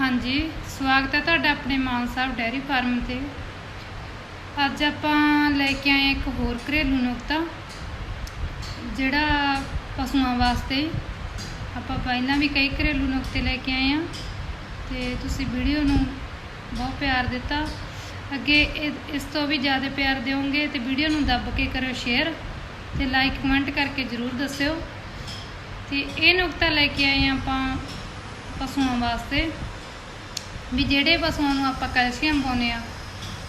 ਹਾਂਜੀ, ਸਵਾਗਤ ਹੈ ਤੁਹਾਡਾ ਆਪਣੇ ਮਾਨ ਸਾਹਿਬ ਡੈਰੀ ਫਾਰਮ ਤੇ। ਅੱਜ ਆਪਾਂ ਲੈ ਕੇ ਆਏ ਹਾਂ ਇੱਕ ਹੋਰ ਘਰੇਲੂ ਨੁਕਤਾ, ਜਿਹੜਾ ਪਸ਼ੂਆਂ ਵਾਸਤੇ ਆਪਾਂ ਪਹਿਲਾਂ ਵੀ ਕਈ ਘਰੇਲੂ ਨੁਕਤੇ ਲੈ ਕੇ ਆਏ ਆ ਤੇ ਤੁਸੀਂ ਵੀਡੀਓ ਨੂੰ ਬਹੁਤ ਪਿਆਰ ਦਿੱਤਾ। ਅੱਗੇ ਇਹ- ਇਸ ਤੋਂ ਵੀ ਜ਼ਿਆਦਾ ਪਿਆਰ ਦਿਓਗੇ ਤੇ ਵੀਡੀਓ ਨੂੰ ਦੱਬ ਕੇ ਕਰਿਓ ਸ਼ੇਅਰ ਤੇ ਲਾਈਕ, ਕਮੈਂਟ ਕਰਕੇ ਜਰੂਰ ਦੱਸਿਓ। ਤੇ ਇਹ ਨੁਕਤਾ ਲੈ ਕੇ ਆਏ ਹਾਂ ਆਪਾਂ ਪਸ਼ੂਆਂ ਵਾਸਤੇ। ਵੀ ਜਿਹੜੇ ਪਸ਼ੂਆਂ ਨੂੰ ਆਪਾਂ ਕੈਲਸ਼ੀਅਮ ਪਾਉਂਦੇ ਆ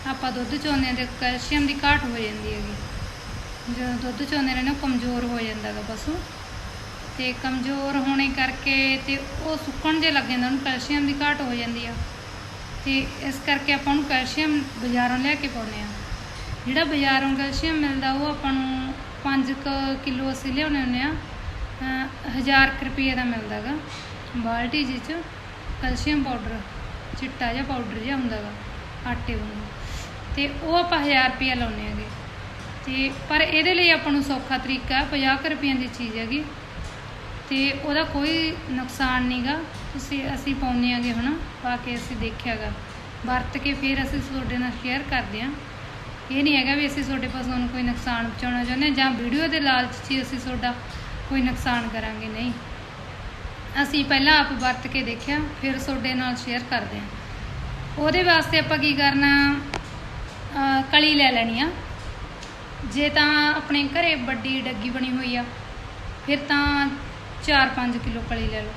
ਆਪਾਂ ਦੁੱਧ ਚੋਂਦੇ ਆ ਤੇ ਕੈਲਸ਼ੀਅਮ ਦੀ ਘਾਟ ਹੋ ਜਾਂਦੀ ਹੈਗੀ। ਜਦੋਂ ਦੁੱਧ ਚੋਂਦੇ ਨੇ ਉਹ ਕਮਜ਼ੋਰ ਹੋ ਜਾਂਦਾ ਗਾ ਪਸ਼ੂ ਤੇ ਕਮਜ਼ੋਰ ਹੋਣੇ ਕਰਕੇ ਤੇ ਉਹ ਸੁੱਕਣ ਜੇ ਲੱਗ ਜਾਂਦਾ, ਉਹਨੂੰ ਕੈਲਸ਼ੀਅਮ ਦੀ ਘਾਟ ਹੋ ਜਾਂਦੀ ਆ। ਤੇ ਇਸ ਕਰਕੇ ਆਪਾਂ ਉਹਨੂੰ ਕੈਲਸ਼ੀਅਮ ਬਾਜ਼ਾਰੋਂ ਲਿਆ ਕੇ ਪਾਉਂਦੇ ਆ ਜਿਹੜਾ ਬਾਜ਼ਾਰੋਂ ਕੈਲਸ਼ੀਅਮ ਮਿਲਦਾ, ਉਹ ਆਪਾਂ ਨੂੰ 5 ਕਿਲੋ ਅਸੀਂ ਲਿਆਉਂਦੇ ਹੁੰਦੇ ਆ 1000 ਰੁਪਏ ਦਾ ਮਿਲਦਾ ਗਾ ਬਾਲਟੀ ਜਿਹ 'ਚ ਕੈਲਸ਼ੀਅਮ ਪਾਊਡਰ। ਚਿੱਟਾ ਜਿਹਾ ਪਾਊਡਰ ਜਿਹਾ ਹੁੰਦਾ ਗਾ ਆਟੇ ਵਾਂਗੂ। ਤੇ ਉਹ ਆਪਾਂ 1000 ਰੁਪਏ ਲਾਉਂਦੇ ਆਗੇ ਤੇ ਪਰ ਇਹਦੇ ਲਈ ਆਪਾਂ ਨੂੰ ਸੌਖਾ ਤਰੀਕਾ ਹੈ 50 ਰੁਪਈਆਂ ਦੀ ਚੀਜ਼ ਹੈਗੀ। ਤੇ ਉਹਦਾ ਕੋਈ ਨੁਕਸਾਨ ਨਹੀਂਗਾ ਤੁਸੀਂ, ਅਸੀਂ ਪਾਉਂਦੇ ਆਗੇ ਹੁਣ ਪਾ ਕੇ ਅਸੀਂ ਦੇਖਿਆਗਾ ਵਰਤ ਕੇ ਫਿਰ ਅਸੀਂ ਤੁਹਾਡੇ ਨਾਲ ਸ਼ੇਅਰ ਕਰਦੇ ਹਾਂ ਇਹ ਨਹੀਂ ਹੈਗਾ ਵੀ ਅਸੀਂ ਤੁਹਾਡੇ ਪਾਸੋਂ ਕੋਈ ਨੁਕਸਾਨ ਪਹੁੰਚਾਉਣਾ ਚਾਹੁੰਦੇ ਹਾਂ ਜਾਂ ਵੀਡੀਓ ਦੇ ਲਾਲਚ 'ਚ ਹੀ ਅਸੀਂ ਤੁਹਾਡਾ ਕੋਈ ਨੁਕਸਾਨ ਕਰਾਂਗੇ। ਨਹੀਂ। ਅਸੀਂ ਪਹਿਲਾਂ ਆਪ ਵਰਤ ਕੇ ਦੇਖਿਆ, ਫਿਰ ਤੁਹਾਡੇ ਨਾਲ ਸ਼ੇਅਰ ਕਰਦੇ ਹਾਂ। ਉਹਦੇ ਵਾਸਤੇ ਆਪਾਂ ਕੀ ਕਰਨਾ ਕਲੀ ਲੈ ਲੈਣੀ ਆ। ਜੇ ਤਾਂ ਆਪਣੇ ਘਰੇ ਵੱਡੀ ਡੱਗੀ ਬਣੀ ਹੋਈ ਆ, ਫਿਰ ਤਾਂ 4-5 ਕਿਲੋ ਕਲੀ ਲੈ ਲਓ।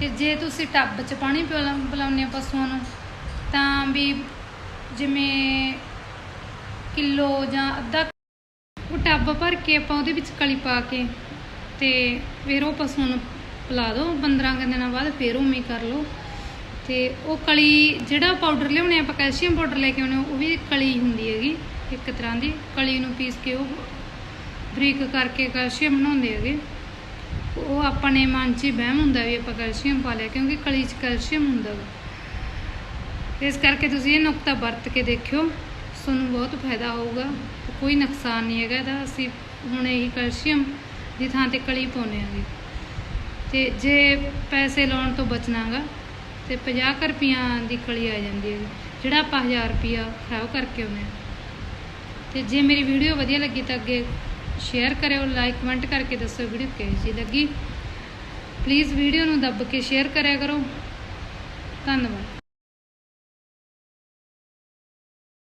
ਤੇ ਜੇ ਤੁਸੀਂ ਟੱਬ 'ਚ ਪਾਣੀ ਪਿਲਾ- ਪਿਲਾਉਂਦੇ ਆ ਪਸ਼ੂਆਂ ਨੂੰ, ਤਾਂ ਵੀ ਜਿਵੇਂ ਕਿਲੋ ਜਾਂ ਅੱਧਾ ਉਹ ਟੱਬ ਭਰ ਕੇ ਆਪਾਂ ਉਹਦੇ ਵਿੱਚ ਕਲੀ ਪਾ ਕੇ ਤੇ ਫਿਰ ਉਹ ਪਸ਼ੂਆਂ ਨੂੰ ਪਿਲਾ ਦਿਓ 15 ਕੁ ਦਿਨਾਂ ਬਾਅਦ ਫਿਰ ਉਵੇਂ ਕਰ ਲਓ। ਤੇ ਉਹ ਕਲੀ ਜਿਹੜਾ ਪਾਊਡਰ ਲਿਆਉਣੇ ਆਪਾਂ ਕੈਲਸ਼ੀਅਮ ਪਾਊਡਰ ਲੈ ਕੇ ਆਉਣੇ ਉਹ ਵੀ ਕਲੀ ਹੁੰਦੀ ਹੈਗੀ, ਇੱਕ ਤਰ੍ਹਾਂ ਦੀ। ਕਲੀ ਨੂੰ ਪੀਸ ਕੇ ਉਹ ਬਰੀਕ ਕਰਕੇ ਕੈਲਸ਼ੀਅਮ ਬਣਾਉਂਦੇ ਹੈਗੇ। ਉਹ ਆਪਾਂ ਨੇ ਮਨ 'ਚ ਹੀ ਵਹਿਮ ਹੁੰਦਾ ਵੀ ਆਪਾਂ ਕੈਲਸ਼ੀਅਮ ਪਾ ਲਿਆ, ਕਿਉਂਕਿ ਕਲੀ 'ਚ ਕੈਲਸ਼ੀਅਮ ਹੁੰਦਾ ਵਾ। ਇਸ ਕਰਕੇ ਤੁਸੀਂ ਇਹ ਨੁਕਤਾ ਵਰਤ ਕੇ ਦੇਖਿਓ, ਤੁਹਾਨੂੰ ਬਹੁਤ ਫਾਇਦਾ ਹੋਊਗਾ, ਕੋਈ ਨੁਕਸਾਨ ਨਹੀਂ ਹੈਗਾ ਇਹਦਾ। ਅਸੀਂ ਹੁਣ ਇਹੀ ਕੈਲਸ਼ੀਅਮ ਦੀ ਥਾਂ ਤੇ ਕਲੀ ਪਾਉਂਦੇ ਆਂਗੇ ਤੇ ਜੇ ਪੈਸੇ ਲਾਉਣ ਤੋਂ ਬਚਣਾਗਾ ਤੇ 50 ਕੁ ਰੁਪਈਆਂ ਦੀ ਕਲੀ ਆ ਜਾਂਦੀ ਹੈ। ਜਿਹੜਾ ਆਪਾਂ 1000 ਰੁਪਈਆ ਖਰਾਬ ਕਰਕੇ ਆਉਂਦੇ ਹਾਂ। ਤੇ ਜੇ ਮੇਰੀ ਵੀਡੀਓ ਵਧੀਆ ਲੱਗੀ ਤਾਂ ਅੱਗੇ ਸ਼ੇਅਰ ਕਰਿਓ ਲਾਈਕ ਕਮੈਂਟ ਕਰਕੇ ਦੱਸੋ ਵੀਡੀਓ ਕਿਹੋ ਜਿਹੀ ਲੱਗੀ। ਪਲੀਜ਼ ਵੀਡੀਓ ਨੂੰ ਦੱਬ ਕੇ ਸ਼ੇਅਰ ਕਰਿਆ ਕਰੋ। ਧੰਨਵਾਦ।